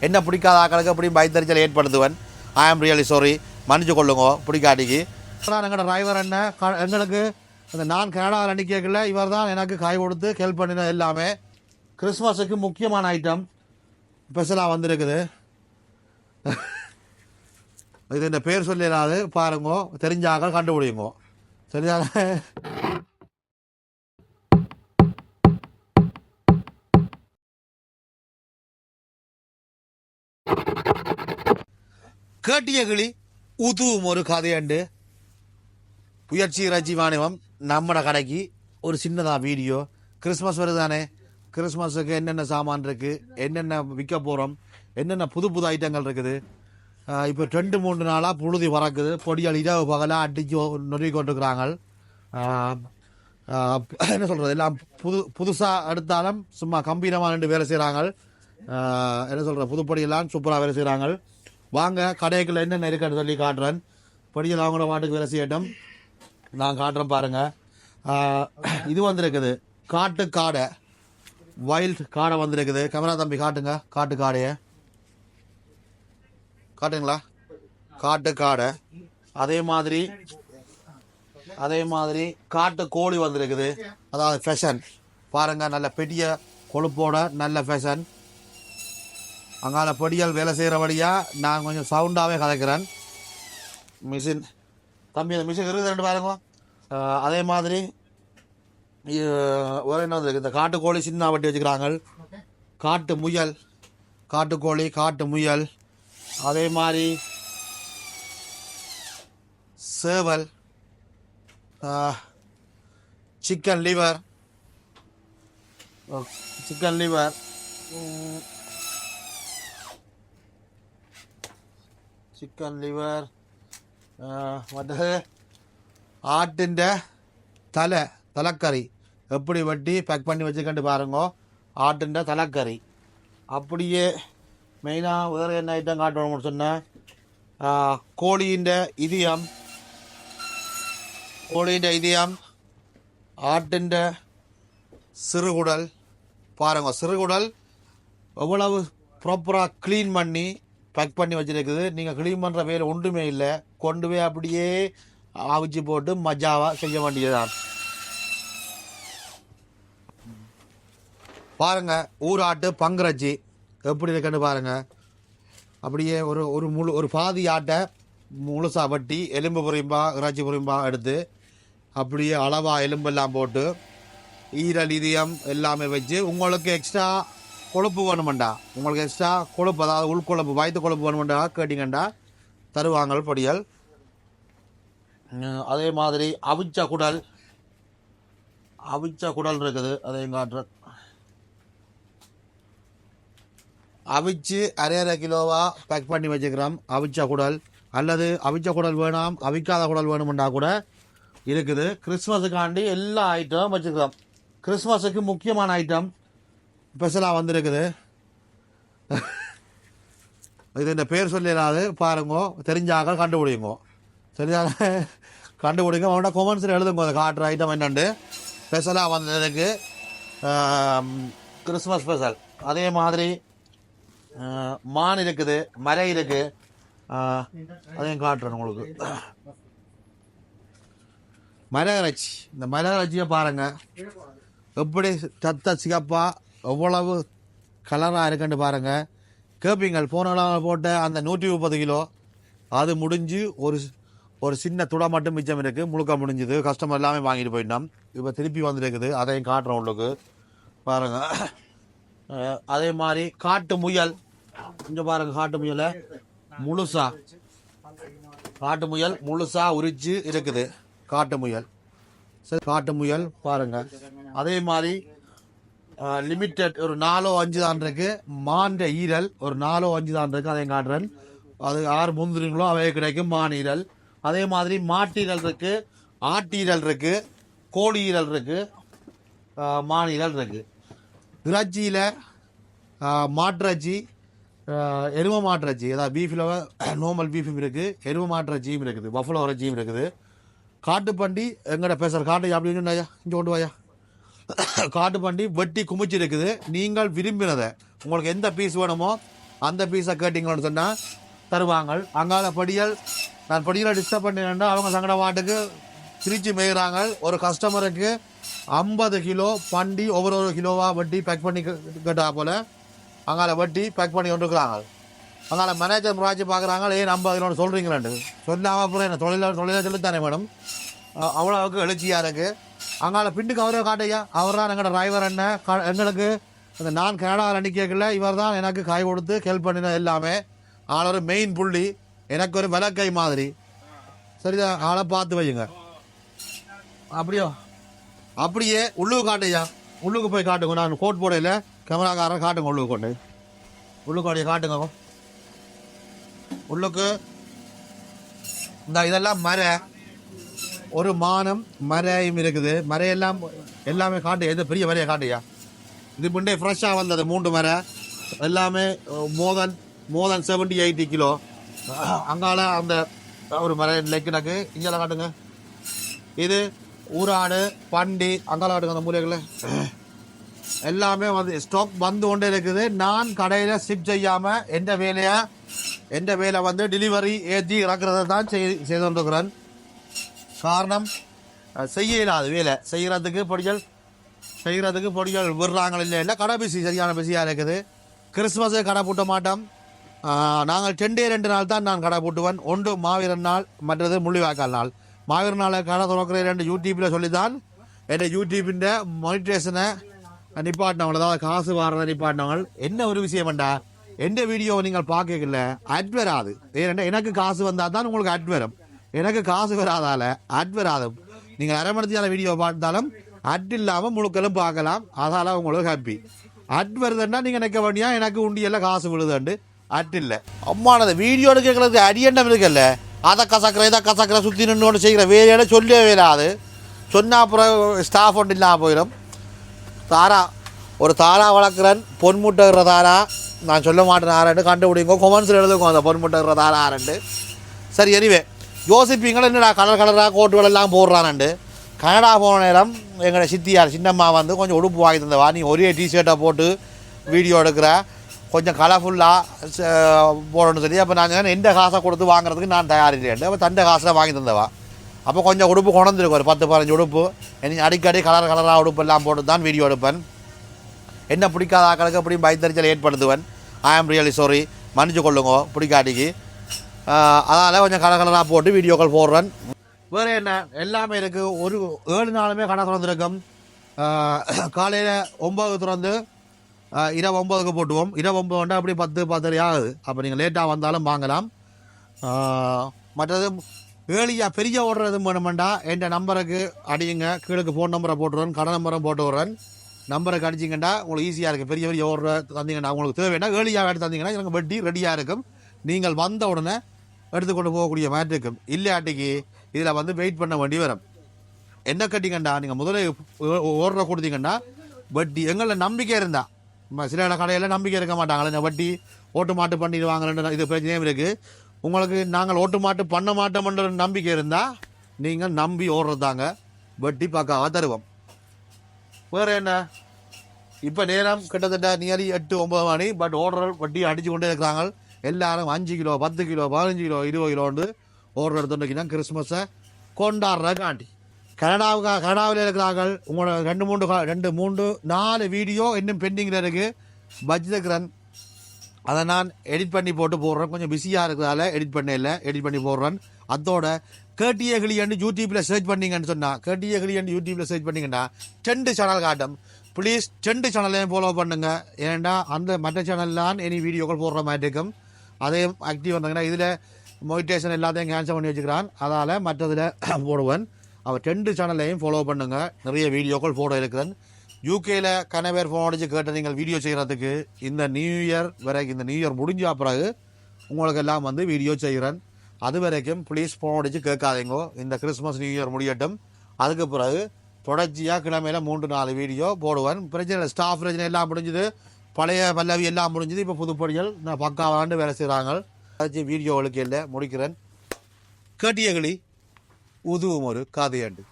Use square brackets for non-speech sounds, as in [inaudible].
என்ன பிடிக்காத ஆக்களுக்கு அப்படி பயத்தறிச்சல் ஏற்படுத்துவன். ஐ ஆம் ரியலி சாரி மன்னிச்சு கொள்ளுங்க. பிடிக்காட்டிக்கு ஆனால் எங்களோட டிரைவர் என்ன? க- எங்களுக்கு அந்த நான் கனடாவில் அன்றைக்கல இவர் தான் எனக்கு காய் கொடுத்து ஹெல்ப் பண்ணின எல்லாமே. கிறிஸ்மஸுக்கு முக்கியமான ஐட்டம் ஸ்பெஷலாக வந்திருக்குது. இது இந்த பேர் சொல்லிடாது பாருங்க. தெரிஞ்சாங்க கண்டுபிடிங்க. தெரிஞ்சாக கேட்டிய கிளி உதுவும் ஒரு கதையண்டு. புயற்சி இறைச்சி வாணிபம் நம்மட கடைக்கு ஒரு சின்னதாக வீடியோ. கிறிஸ்மஸ் வருதானே? கிறிஸ்மஸுக்கு என்னென்ன சாமான் இருக்குது என்னென்ன விற்க போகிறோம் என்னென்ன புது புது ஐட்டங்கள் இருக்குது? இப்போ ரெண்டு மூணு நாளாக புழுதி பறக்குது. பொடியால் இரவு பகலாக அடிச்சு நொறுக்கி கொண்டுருக்குறாங்க என்ன சொல்கிறது எல்லாம் புது புதுசாக எடுத்தாலும் சும்மா கம்பீரமாக நின்று வேலை செய்கிறாங்க என்ன சொல்கிற புதுப்படியெல்லாம் சூப்பராக வேலை செய்கிறாங்க வாங்க கடைக்குள்ள என்னென்ன இருக்குன்னு சொல்லி காட்டுறேன். படியில் அவங்கள மாட்டுக்கு வேலை செய்யட்டும். நான் காட்டுறேன் பாருங்க. இது வந்திருக்குது. காட்டு காடை. வைல்ட் காடை வந்திருக்குது. கேமரா தம்பி காட்டுங்க. காட்டு காடையை. காட்டுங்களா? காட்டு காடை. அதே மாதிரி அதே மாதிரி காட்டு கோழி வந்திருக்குது. அதாவது ஃபேஷன் பாருங்கள் நல்ல பெரிய கொழுப்போட நல்ல ஃபேஷன் அங்கால பொடியால் வேலை செய்கிறபடியா நான் கொஞ்சம் சவுண்டாகவே கதைக்கிறேன். மிஷின் தம்பி அந்த மிஷின் இருக்குது ரெண்டு பாருங்க. அதே மாதிரி வேறு என்ன வந்திருக்கு? இந்த காட்டுக்கோழி சின்ன வட்டி வச்சுக்கிறாங்க காட்டு முயல் காட்டுக்கோழி காட்டு முயல். அதே மாதிரி சேவல் chicken liver chicken liver chicken liver മറ്റേ ആട്ടിൻ്റെ തല തലക്കറി எப்படி வெட்டி பேக் பண்ணி வச்சுக்கண்டு பாருங்கோ. ஆட்டுன்ற தலைக்கறி. அப்படியே மெயினாக வேறு என்ன ஐட்டம் காட்டணும்னு சொன்னேன். கோழியின் இதயம். கோழியின் இதயம். ஆட்டின் சிறுகுடல் பாருங்க சிறுகுடல் எவ்வளவு ப்ராப்பராக க்ளீன் பண்ணி பேக் பண்ணி வச்சிருக்குது. நீங்கள் க்ளீன் பண்ணுற வேலை ஒன்றுமே இல்லை. கொண்டு போய் அப்படியே அவிச்சு போட்டு மஜாவாக செய்ய வேண்டியதுதான். பாருங்க ஊராட்டு பங்குறச்சி எப்படி இருக்குன்னு பாருங்க. அப்படியே ஒரு ஒரு முழு ஒரு பாதி ஆட்டை முழுசா வட்டி எலும்பு புரியும்பா இறைச்சி புரியும்பா எடுத்து அப்படியே அளவாக எலும்பெல்லாம் போட்டு ஈரல் இதயம் எல்லாமே வச்சு உங்களுக்கு எக்ஸ்ட்ரா கொழுப்பு வேணுமெண்டா. உங்களுக்கு எக்ஸ்ட்ரா கொழுப்பு அதாவது உள்கொழுப்பு வயிற்று கொழுப்பு வேணுமெண்டா கேட்டிங்கண்டா. தருவாங்கள் பொடியல். அதே மாதிரி அவிச்ச குடல். அவிச்ச குடல் இருக்குது அதையும் காட்டுற அவிச்சு அரை அரை கிலோவாக பேக் பண்ணி வச்சுக்கிறோம். அவிச்ச குடல். அல்லது அவிச்ச குடல் வேணாம் அவிக்காத குடல் வேணுமெண்டா கூட இருக்குது. கிறிஸ்மஸுக்காண்டி எல்லா ஐட்டமும் வச்சுக்கிறோம். கிறிஸ்மஸுக்கு முக்கியமான ஐட்டம் ஸ்பெஷலாக வந்திருக்குது. இது இந்த பேர் சொல்லிடாது. பாருங்க. தெரிஞ்சாக கண்டுபிடிங்கோ. சரியாக [laughs] கண்டுபிடிங்க. அவனோட கொமெண்ட்ஸில் எழுதுங்க. அந்த காட்டுற ஐட்டம் என்னண்டு. ஸ்பெஷலாக வந்ததுக்கு கிறிஸ்மஸ் ஸ்பெஷல் அதே மாதிரி மான் இருக்குது. மலை இருக்குது அதையும் காட்டுறேன் உங்களுக்கு. மலை இறைச்சி இந்த மலை இறைச்சியை பாருங்கள் எப்படி சத்த சிகப்பாக எவ்வளவு கலராக இருக்குன்னு பாருங்கள் கேப்பீங்கள் போனெல்லாம் போட்ட அந்த நூற்றி முப்பது கிலோ. அது முடிஞ்சு ஒரு ஒரு சின்ன துடை மட்டும் மிச்சம் இருக்குது முழுக்க முடிஞ்சுது. கஸ்டமர் எல்லாமே வாங்கிட்டு போயிட்டோம் இப்போ திருப்பி வந்துருக்குது. அதையும் காட்டுறோம் உங்களுக்கு. பாருங்கள் அதே மாதிரி காட்டு முயல். கொஞ்சம் பாருங்கள் காட்டு முயலை. முழுசா. காட்டு முயல் முழுசா உரிச்சு இருக்குது. காட்டு முயல். சரி காட்டு முயல் பாருங்கள் அதே மாதிரி லிமிட்டட் ஒரு நாலோ அஞ்சு தான் இருக்கு. மாண்ட ஈரல் ஒரு நாலோ அஞ்சு தான் இருக்கு அதையும் காட்டுறேன். அது ஆறு முந்திரிங்களோ அவையே கிடைக்கும் மான் ஈரல். அதே மாதிரி மாட்டீரல் இருக்கு ஆட்டீரல் இருக்கு கோழி ஈரல் இருக்கு மான் ஈரல் இருக்கு. இறைச்சியில் மாட்டிறச்சி எரும எருமை மாட்டிறைச்சி. அதாவது பீஃபில் நார்மல் பீஃபும் இருக்குது எருமை மாட்டிறச்சியும் இருக்குது பஃபலோ இறைச்சியும் இருக்குது. காட்டுப்பண்டி எங்கட பேசுகிற காட்டு அப்படின்னு இங்கே கொண்டு வாயா. காட்டுப்பண்டி வெட்டி குமிச்சிருக்குது. நீங்கள் விரும்பினதை. உங்களுக்கு எந்த பீஸ் வேணுமோ அந்த பீஸை கேட்டிங்கன்னு சொன்னால் தருவாங்க அங்கால படியல் நான் படியில் டிஸ்டர்ப் பண்ணினேன்னா அவங்க சங்கட வாட்டுக்கு திருச்சி மேய்கிறாங்க ஒரு கஸ்டமருக்கு ஐம்பது கிலோ பண்டி ஒவ்வொரு ஒரு கிலோவாக வட்டி பேக் பண்ணி கேட்டா போல் அங்கால வட்டி பேக் பண்ணி கொண்டுருக்குறாங்க அங்கால மேனேஜர் முராஜி பார்க்குறாங்க ஏன் ஐம்பது கிலோன்னு சொல்கிறீங்களாண்டு சொல்லாமல் அப்புறம் என்ன தொழிலாளர் தொழிலாக சொல்லித்தானே மேடம்? அவ்வளோவுக்கு எழுச்சியாக இருக்குது அங்கால பின்னுக்கு அவரே காட்டையா அவர் தான் எங்களோட டிரைவர் என்ன க- எங்களுக்கு அந்த நான் கனடாவில் அன்றைக்கல இவர் தான் எனக்கு கை கொடுத்து ஹெல்ப் பண்ணின எல்லாமே. ஆள் ஒரு மெயின் புள்ளி. எனக்கு ஒரு விலக்கை மாதிரி. சரிதான் ஆளை பார்த்து வையுங்க. அப்படியோ? அப்படியே உள்ளுக்கு காட்டையா உள்ளுக்கு போய் காட்டுங்க. நான் கோட் போடையில் கேமராக்காரன் காட்டுங்க உள்ளுக்கு கொண்டு. உள்ளுக்கு அப்படியே காட்டுங்க. உள்ளுக்கு. இந்த இதெல்லாம் மர. ஒரு மானம் மரையும் இருக்குது. மரையெல்லாம் எல்லாமே காட்டு எது பெரிய மரையை காட்டுயா இது முன்னே ஃப்ரெஷ்ஷாக வந்தது மூன்று மரை எல்லாமே மோதன் மோதன் செவன்டி எயிட்டி கிலோ. அங்கால அந்த ஒரு மரை லெக்கு நக்கு. இங்கே காட்டுங்க. இது ஊராடு பண்டி அங்கால காட்டுங்க அந்த மூலைகளில் எல்லாமே வந்து ஸ்டாக் வந்து கொண்டே இருக்குது. நான் கடையில் ஷிப் செய்யாமல் எந்த வேலையை எந்த வேலை வந்து டெலிவரி ஏற்றி இறக்குறதை தான் செய் செய்து கொண்டிருக்கிறேன். காரணம் செய்ய இல்லாது வேலை. செய்கிறதுக்கு பொடிகள் செய்கிறதுக்கு பொடிகள் விடுறாங்க இல்லை இல்லை கடை பிசி சரியான பிஸியாக இருக்குது? கிறிஸ்மஸு கடை பூட்ட மாட்டோம். நாங்கள் ரெண்டே ரெண்டு நாள் தான் நான் கடை பூட்டுவேன். ஒன்று மாவீரன் நாள் மற்றது முள்ளிவாய்க்கால் நாள். மாவீரன் நாளை கடை துறக்கிற ரெண்டு யூடியூப்பில் சொல்லி தான் என் யூடியூப்பின் மொனிட்டேஷனை நிப்பாட்டினவங்க அதாவது காசு வாரதை நிப்பாட்டினவங்க. என்ன ஒரு விஷயம்டா எந்த வீடியோவை நீங்கள் பார்க்கல அட் வராது ஏன்னா எனக்கு காசு வந்தால் தான் உங்களுக்கு அட் வரும் எனக்கு காசு வராதால அட் வராது. நீங்கள் அரை வீடியோ பார்த்தாலும் அட் இல்லாமல் முழுக்கலும் பார்க்கலாம். அதால் உங்களுக்கு ஹாப்பி அட் வருதுன்னா நீங்கள் நிற்க வேண்டியா? எனக்கு உண்டியெல்லாம் காசு விழுதுண்டு. அட் இல்லை. அம்மானது வீடியோ எடுக்கிறதுக்கு அடியண்டம் இருக்குல்ல? அதை கசக்கிற இதை கசக்கிற சுற்றி நின்று செய்கிற வேலையோட சொல்லவே வேலாது சொன்னால் அப்புறம் ஸ்டாஃப் ஒன்று இல்லாமல் போயிடும். தாரா ஒரு தாரா வளர்க்குறன். பொன்முட்டைகிற தாரா. நான் சொல்ல மாட்டேன் ஆரண்டு. கண்டுபிடிங்க. கொமன்ஸில் எழுதுக்கும் அந்த பொன்முட்டைகிற தாரா ஆரண்டு. சரி எனிவே யோசிப்பீங்களா என்னடா கலர் கலராக கோட்டுகள் எல்லாம் போடுறானுண்டு. கனடா போன நேரம் எங்களோட சித்தியார் சின்னம்மா வந்து கொஞ்சம் உடுப்பு வாங்கி தந்தவா. நீ ஒரே டிஷர்ட்டை போட்டு வீடியோ எடுக்கிற. கொஞ்சம் கலர்ஃபுல்லாக போடணும்னு சொல்லி அப்போ நான் எந்த காசை கொடுத்து வாங்குறதுக்கு நான் தயாரில்லை அப்போ தண்டை காசில் வாங்கி தந்தவா. அப்போ கொஞ்சம் உடுப்பு கொண்டிருக்கு ஒரு பத்து பதினஞ்சு உடுப்பு. எனக்கு அடிக்கடி கலர் கலராக உடுப்பு எல்லாம் போட்டு தான் வீடியோ எடுப்பேன். என்ன பிடிக்காத ஆக்களுக்கு அப்படியும் பயத்தறிச்சல் ஏற்படுத்துவேன். ஐ ஆம் ரியலி சாரி மன்னிச்சு கொள்ளுங்க பிடிக்காட்டிக்கு. அதனால் கொஞ்சம் கலர் கலராக போட்டு வீடியோக்கள் போடுறேன். வேறு என்ன? எல்லாமே இருக்குது ஒரு ஏழு நாளுமே கடை திறந்துருக்கும். காலையில் ஒம்பது திறந்து இரவு ஒம்பதுக்கு போட்டுவோம். இரவு ஒம்பதுண்டா அப்படி பத்து பத்தரை ஆகுது. அப்போ நீங்கள் லேட்டாக வந்தாலும் வாங்கலாம். மற்றது ஏழியாக பெரிய ஓடுறது வேணுமெண்டா என் நம்பருக்கு அடியுங்க. கீழே ஃபோன் நம்பரை போட்டுருவேன் கடை நம்பரும் போட்டு விட்றேன். நம்பருக்கு அடிச்சிங்கண்டா உங்களுக்கு ஈஸியாக இருக்குது பெரிய பெரிய ஓடுற தந்தீங்கன்னா உங்களுக்கு தேவைன்னா ஏழியாக எடுத்து தந்தீங்கன்னா எனக்கு வட்டி ரெடியாக இருக்கும். நீங்கள் வந்த உடனே எடுத்துக்கொண்டு போகக்கூடிய மாதிரி இருக்கும். இல்லாட்டிக்கு இதில் வந்து வெயிட் பண்ண வேண்டி வரும். என்ன கட்டிங்கண்டா நீங்கள் முதல்ல ஓடுற கொடுத்தீங்கன்னா வட்டி எங்களை நம்பிக்கை இருந்தா. நம்ம சில கடையில் நம்பிக்கை இருக்க மாட்டாங்களே இந்த வட்டி ஓட்டு மாட்டு பண்ணிடுவாங்கன்னு இது பிரச்சனையும் இருக்குது உங்களுக்கு நாங்கள் ஓட்டு மாட்டு பண்ண மாட்டோம்ன்ற நம்பிக்கை இருந்தால் நீங்கள் நம்பி ஓடுறதாங்க வட்டி பக்காவாக தருவோம். வேறு என்ன? இப்போ நேரம் கிட்டத்தட்ட நியர்லி எட்டு ஒம்பது மணி பட் ஓடுற வட்டி அடித்து கொண்டே இருக்கிறாங்க. எல்லாரும் அஞ்சு கிலோ பத்து கிலோ பதினஞ்சு கிலோ இருபது கிலோன்னு ஓடுற தான் கிறிஸ்மஸை கொண்டாடுற காண்டி. கனடாவுக்கு கனடாவில் இருக்கிறார்கள். உங்களோட ரெண்டு மூன்று ரெண்டு மூன்று நாலு வீடியோ இன்னும் பெண்டிங்கில் இருக்குது பஜ்தக்ரன் அதை நான் எடிட் பண்ணி போட்டு போடுறேன். கொஞ்சம் பிஸியாக இருக்கிறதால எடிட் பண்ணல எடிட் பண்ணி போடுறேன். அதோட கேட்டிய கிளியன்னு யூடியூப்பில் சர்ச் பண்ணீங்கன்னு சொன்னால் கேட்டிய கிளியன்னு யூடியூப்பில் சர்ச் பண்ணிங்கன்னா ரெண்டு சேனல் காட்டும். ப்ளீஸ் ரெண்டு சேனலையும் ஃபாலோ பண்ணுங்கள் ஏன்னா அந்த மற்ற சேனல்லாம் இனி வீடியோக்கள் போடுற மாதிரி இருக்கும். அதையும் ஆக்டிவ் வந்தாங்கன்னா இதில் மொடிடேஷன் எல்லாத்தையும் கேன்சல் பண்ணி வச்சுக்கிறான். அதால் மற்றதில் [clears throat] போடுவேன். அவர் ரெண்டு சேனலையும் ஃபாலோ பண்ணுங்கள் நிறைய வீடியோக்கள் ஃபோட்டோ இருக்கிறேன் யூகேயில் கனவேர் ஃபோன் அடிச்சு கேட்ட நீங்கள் வீடியோ செய்கிறதுக்கு இந்த நியூ இயர் வரைக்கும் இந்த நியூ இயர் முடிஞ்ச பிறகு உங்களுக்கு எல்லாம் வந்து வீடியோ செய்கிறேன் அது வரைக்கும் ப்ளீஸ் ஃபோன் அடிச்சு கேட்காதீங்கோ. இந்த கிறிஸ்மஸ் நியூ இயர் முடியட்டும். அதுக்கு பிறகு தொடர்ச்சியாக கிழமையில மூன்று நாலு வீடியோ போடுவேன். பிரச்சனை ஸ்டாஃப் பிரச்சனை எல்லாம் முடிஞ்சுது. பழைய பல்லவி எல்லாம் முடிஞ்சுது. இப்போ புதுப்படிகள் நான் பக்காவாண்டு வேலை செய்கிறாங்க வீடியோகளுக்கு இல்லை முடிக்கிறேன். கேட்டியகளி உதுவும் ஒரு காதையாண்டு.